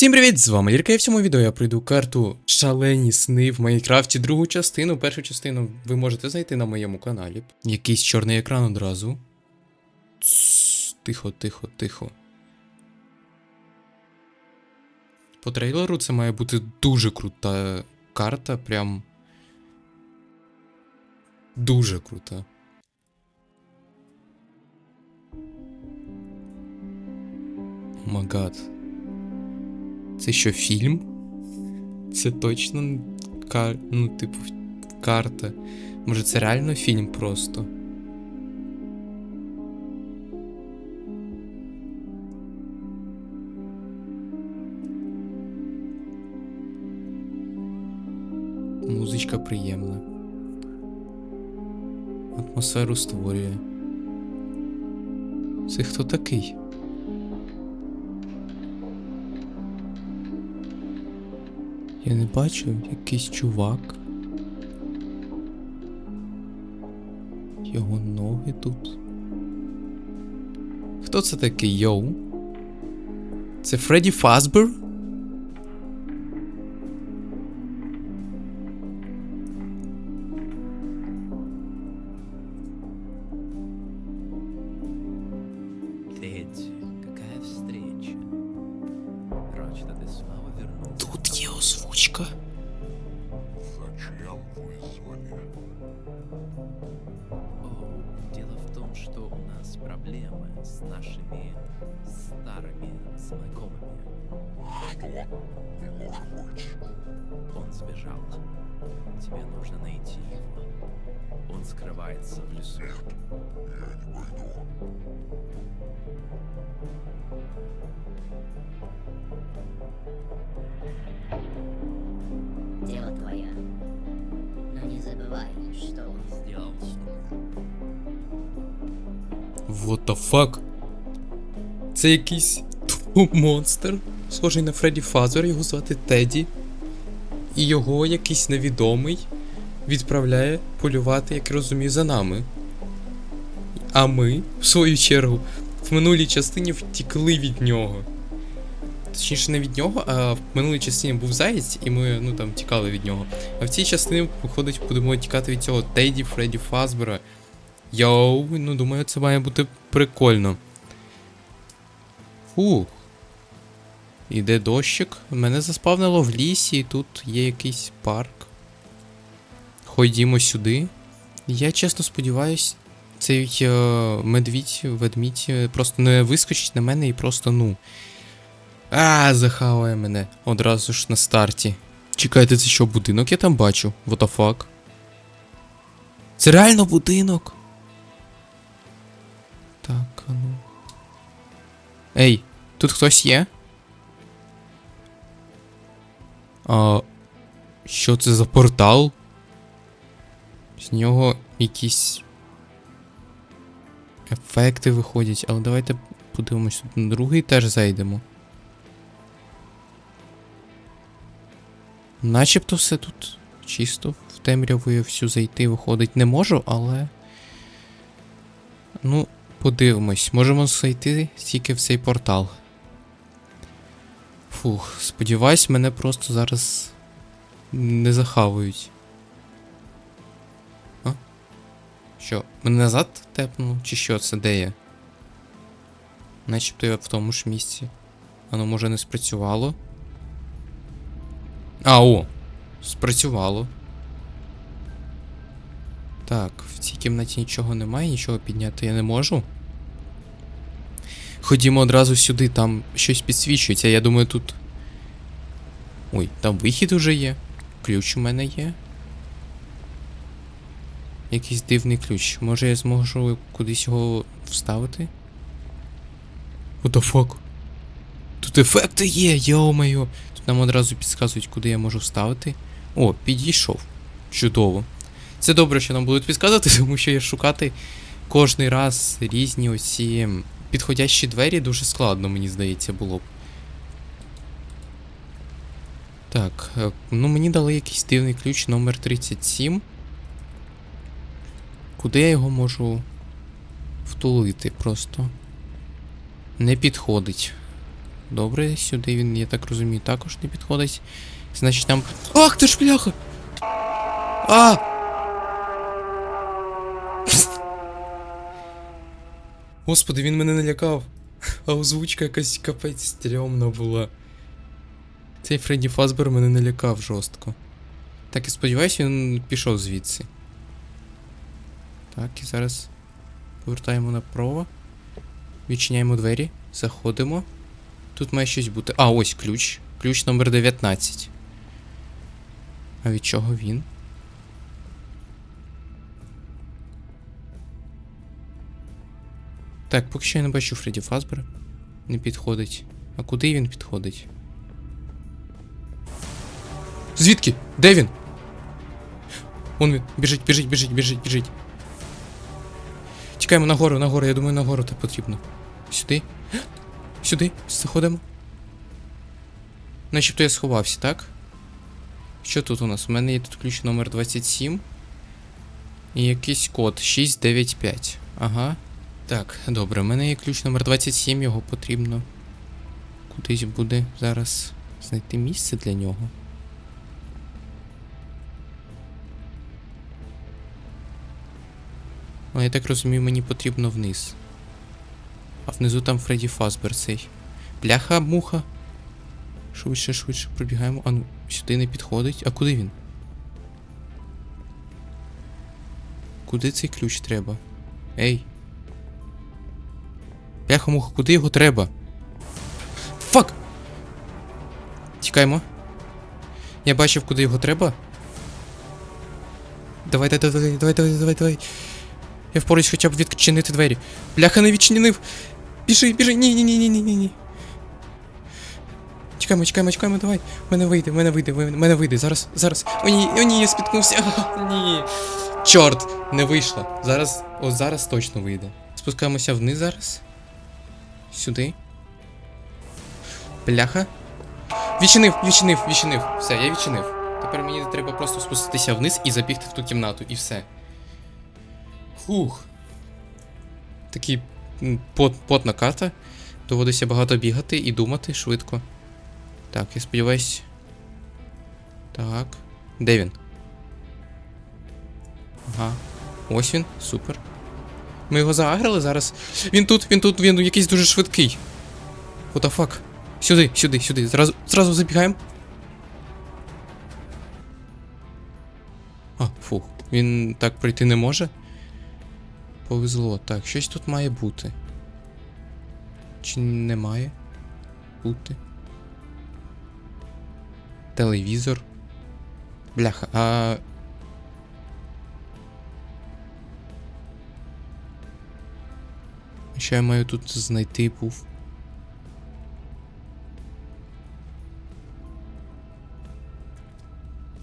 Всім привіт! З вами Лірка, і в цьому відео я пройду карту Шалені сни в Майнкрафті. Другу частину. Першу частину ви можете знайти на моєму каналі. Якийсь чорний екран одразу. Тихо, тихо, тихо. По трейлеру це має бути дуже крута карта, прям. Дуже крута. Магад. Це що, фільм? Це точно кар... ну, типу, карта. Може, це реально фільм просто? Музичка приємна. Атмосферу створює. Це хто такий? Я не бачу якийсь чувак. Його ноги тут. Хто це такий йоу? Це Фредді Фазбер? Что? Не может быть. Он сбежал. Тебе нужно найти его. Он скрывается в лесу. Я не пойду. Дело твое. Но не забывай, что он Сделал с What the fuck? Це якийсь тупо монстр, схожий на Фредді Фазер, його звати Теді. І його якийсь невідомий відправляє полювати, як розумію, за нами. А ми, в свою чергу, в минулій частині втікли від нього. Точніше, не від нього, а в минулій частині був заєць, і ми ну там тікали від нього. А в цій частині, виходить, будемо тікати від цього Теді Фредді Фазбера. Йоу, ну думаю, це має бути прикольно. Фух. Іде дощик. Мене заспавнило в лісі, і тут є якийсь парк. Ходімо сюди. Я чесно сподіваюсь, цей е, медвідь, ведмідь е, просто не вискочить на мене і просто ну. А, захаває мене одразу ж на старті. Чекайте, це що, будинок я там бачу? What the fuck? Це реально будинок. Так, а ну. Ей, тут хтось є? А. Що це за портал? З нього якісь. Ефекти виходять, але давайте подивимось тут на другий теж зайдемо. Начебто все тут чисто в темряву я всю зайти виходить не можу, але. Ну, подивимось, можемо зайти тільки в цей портал. Фух, сподіваюсь, мене просто зараз не захавують. А? Що, мене назад тепнуло? Чи що це де я? Начебто я в тому ж місці. Воно може не спрацювало. А, о! Спрацювало. Так, в цій кімнаті нічого немає, нічого підняти я не можу. Ходімо одразу сюди, там щось підсвічується. Я думаю, тут. Ой, там вихід уже є. Ключ у мене є. Якийсь дивний ключ. Може я зможу кудись його вставити? What the fuck? Тут ефекти є, йо-моє. Тут нам одразу підказують, куди я можу вставити. О, підійшов. Чудово. Це добре, що нам будуть підказувати, тому що я шукати кожний раз різні оці підходящі двері дуже складно, мені здається, було б. Так, е, ну мені дали якийсь дивний ключ номер 37. Куди я його можу втулити просто? Не підходить. Добре, сюди він, я так розумію, також не підходить. Значить там. Ах, ти ж бляха! А! Господи, він мене налякав. А озвучка якась капець стрьомна була. Цей Фредді Фазбер мене налякав жорстко. Так, і сподіваюся, він пішов звідси. Так, і зараз повертаємо направо. Відчиняємо двері, заходимо. Тут має щось бути. А, ось ключ. Ключ номер 19. А від чого він? Так, поки що я не бачу Фредді Фазбера. Не підходить. А куди він підходить? Звідки? Де він? Он він. Біжить, біжить, біжить, біжить, біжить. Тікаємо нагору, нагору, я думаю, нагору так потрібно. Сюди. Сюди. Заходимо. Начебто я сховався, так? Що тут у нас? У мене є тут ключ номер 27. І якийсь код 695. Ага. Так, добре, у мене є ключ номер 27, його потрібно. Кудись буде зараз знайти місце для нього. Але я так розумію, мені потрібно вниз. А внизу там Фредді Фазбер цей. Бляха, муха. Швидше, швидше пробігаємо. А ну, сюди не підходить. А куди він? Куди цей ключ треба? Ей. Бляха, муха, куди його треба? Фак! Тікаємо. Я бачив, куди його треба. Давай, давай, давай, давай, давай, давай, давай. Я впораюсь хоча б відчинити двері. Бляха не відчинив. Біжи, біжи. Ні, ні, ні, ні, ні, ні, ні. Чекаємо, чекаємо, чекаємо, давай. Мене вийде, мене вийде, ви- мене вийде. Зараз, зараз. О ні, о ні, я спіткнувся. Ні. Чорт, не вийшло. Зараз, о, зараз точно вийде. Спускаємося вниз зараз. Сюди. Бляха. Відчинив, відчинив, відчинив. Все, я відчинив. Тепер мені треба просто спуститися вниз і забігти в ту кімнату, і все. Фух. Такий пот, потна карта. Доводиться багато бігати і думати швидко. Так, я сподіваюсь. Так. Де він? Ага. Ось він, супер. Ми його заагрили зараз. Він тут, він тут, він якийсь дуже швидкий. What the fuck? Сюди, сюди, сюди. Зразу, зразу забігаємо. А, фух. Він так пройти не може. Повезло. Так, щось тут має бути. Чи не має бути? Телевізор. Бляха, а. Що я маю тут знайти був?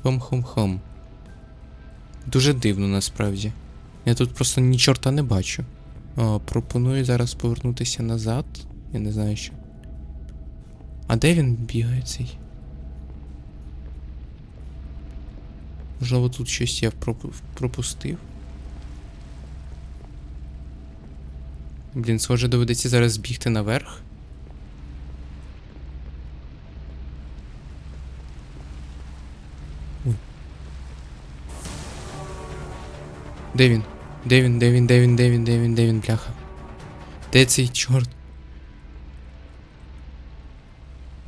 Хом-хом-хом. Дуже дивно насправді. Я тут просто ні чорта не бачу. О, пропоную зараз повернутися назад. Я не знаю що. А де він бігає цей? Можливо, тут щось я пропустив. Блін, схоже, доведеться зараз бігти наверх. Де він? Де він, де він, де він, де він, де він, де він, бляха? Де цей чорт?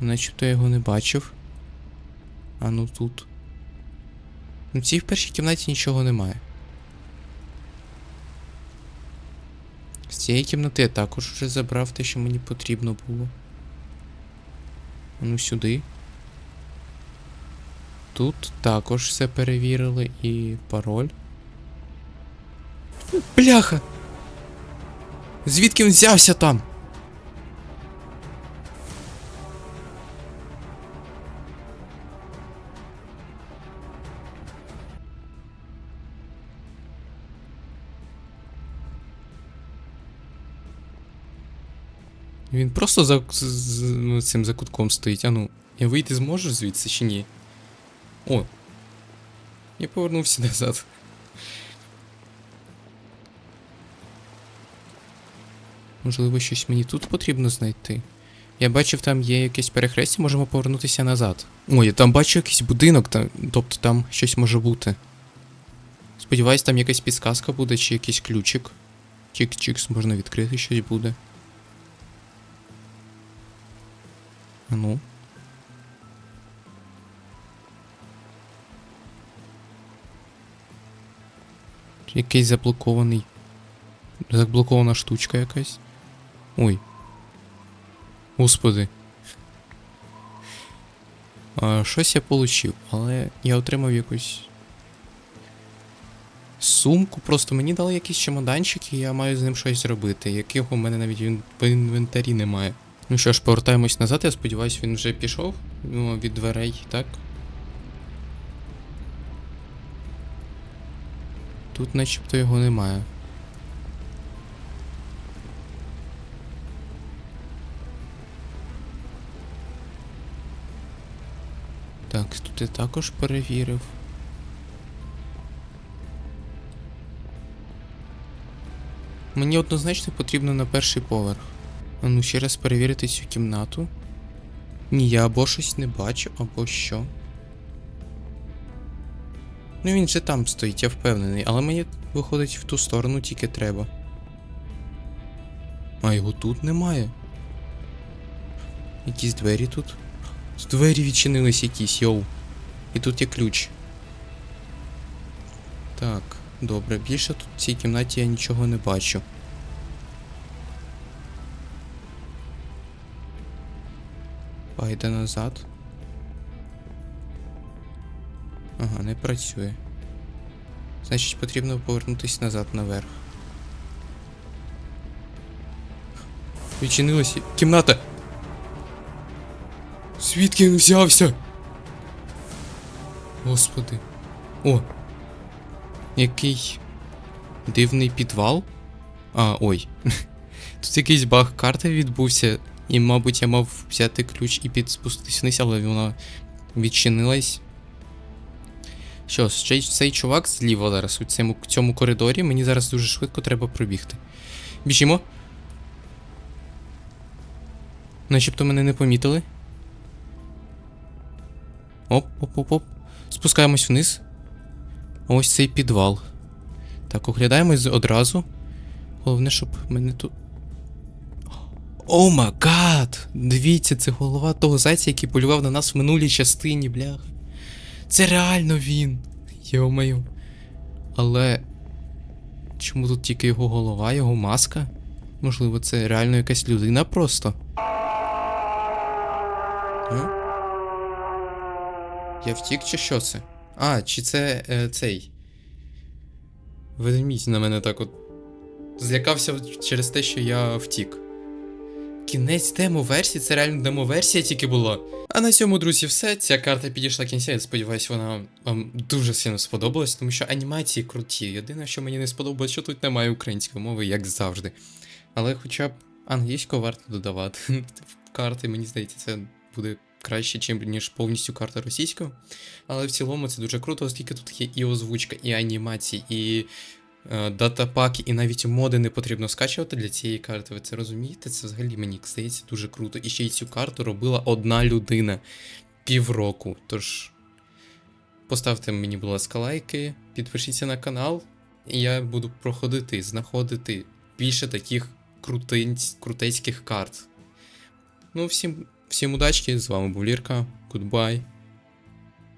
Начебто я його не бачив. А ну тут. Ну, в цій першій кімнаті нічого немає. Цієї кімнати я також вже забрав те, що мені потрібно було. Ну сюди. Тут також все перевірили і пароль. Бляха! Звідки він взявся там? Він просто за ну, цим закутком стоїть. А ну, я вийти зможу звідси чи ні? О. Я повернувся назад. Можливо, щось мені тут потрібно знайти. Я бачив, там є якесь перехрестя, можемо повернутися назад. Ой, я там бачу якийсь будинок, там, тобто там щось може бути. Сподіваюсь, там якась підсказка буде, чи якийсь ключик. Чик-чикс, можна відкрити щось буде. Ну. Якийсь заблокований. Заблокована штучка якась. Ой. Господи. А, щось я получив, але я отримав якусь. Сумку, просто мені дали якийсь чемоданчик, і я маю з ним щось зробити, якого у мене навіть в інвентарі немає. Ну що ж, повертаємось назад, я сподіваюся, він вже пішов ну, від дверей, так? Тут начебто його немає. Так, тут я також перевірив. Мені однозначно потрібно на перший поверх. А ну ще раз перевірити цю кімнату. Ні, я або щось не бачу, або що. Ну він же там стоїть, я впевнений, але мені виходить в ту сторону тільки треба. А його тут немає. Якісь двері тут. Двері відчинились якісь, йоу. І тут є ключ. Так, добре, більше тут в цій кімнаті я нічого не бачу. Пайде назад. Ага, не працює. Значить, потрібно повернутися назад наверх. Відчинилася кімната. Звідки він взявся? Господи. О. Який дивний підвал. А, ой. Тут якийсь баг карти відбувся. І, мабуть, я мав взяти ключ і підспуститися вниз, але вона відчинилась. Що, ж, цей, чувак зліва зараз у цьому, цьому коридорі. Мені зараз дуже швидко треба пробігти. Біжімо. Начебто мене не помітили. Оп, оп, оп, оп. Спускаємось вниз. Ось цей підвал. Так, оглядаємось одразу. Головне, щоб мене тут. О ма гад! Дивіться, це голова того зайця, який полював на нас в минулій частині, бляха. Це реально він. Йо-моє. Але. Чому тут тільки його голова, його маска? Можливо, це реально якась людина просто. А? Я втік чи що це? А, чи це е, цей. Ведмідь на мене так от. Злякався через те, що я втік. Кінець демо-версії, це реально демо-версія тільки була. А на цьому, друзі, все. Ця карта підійшла кінця. Я сподіваюся, вона вам дуже сильно сподобалась, тому що анімації круті. Єдине, що мені не сподобалось, що тут немає української мови, як завжди. Але хоча б англійську варто додавати в карти, мені здається, це буде краще, чим, ніж повністю карта російською. Але в цілому це дуже круто, оскільки тут є і озвучка, і анімації, і датапаки, і навіть моди не потрібно скачувати для цієї карти. Ви це розумієте? Це взагалі мені здається дуже круто. І ще й цю карту робила одна людина півроку. Тож поставте мені, будь ласка, лайки, підпишіться на канал, і я буду проходити, знаходити більше таких крутинць, крутецьких карт. Ну, всім, всім удачки, з вами був Лірка. Goodbye.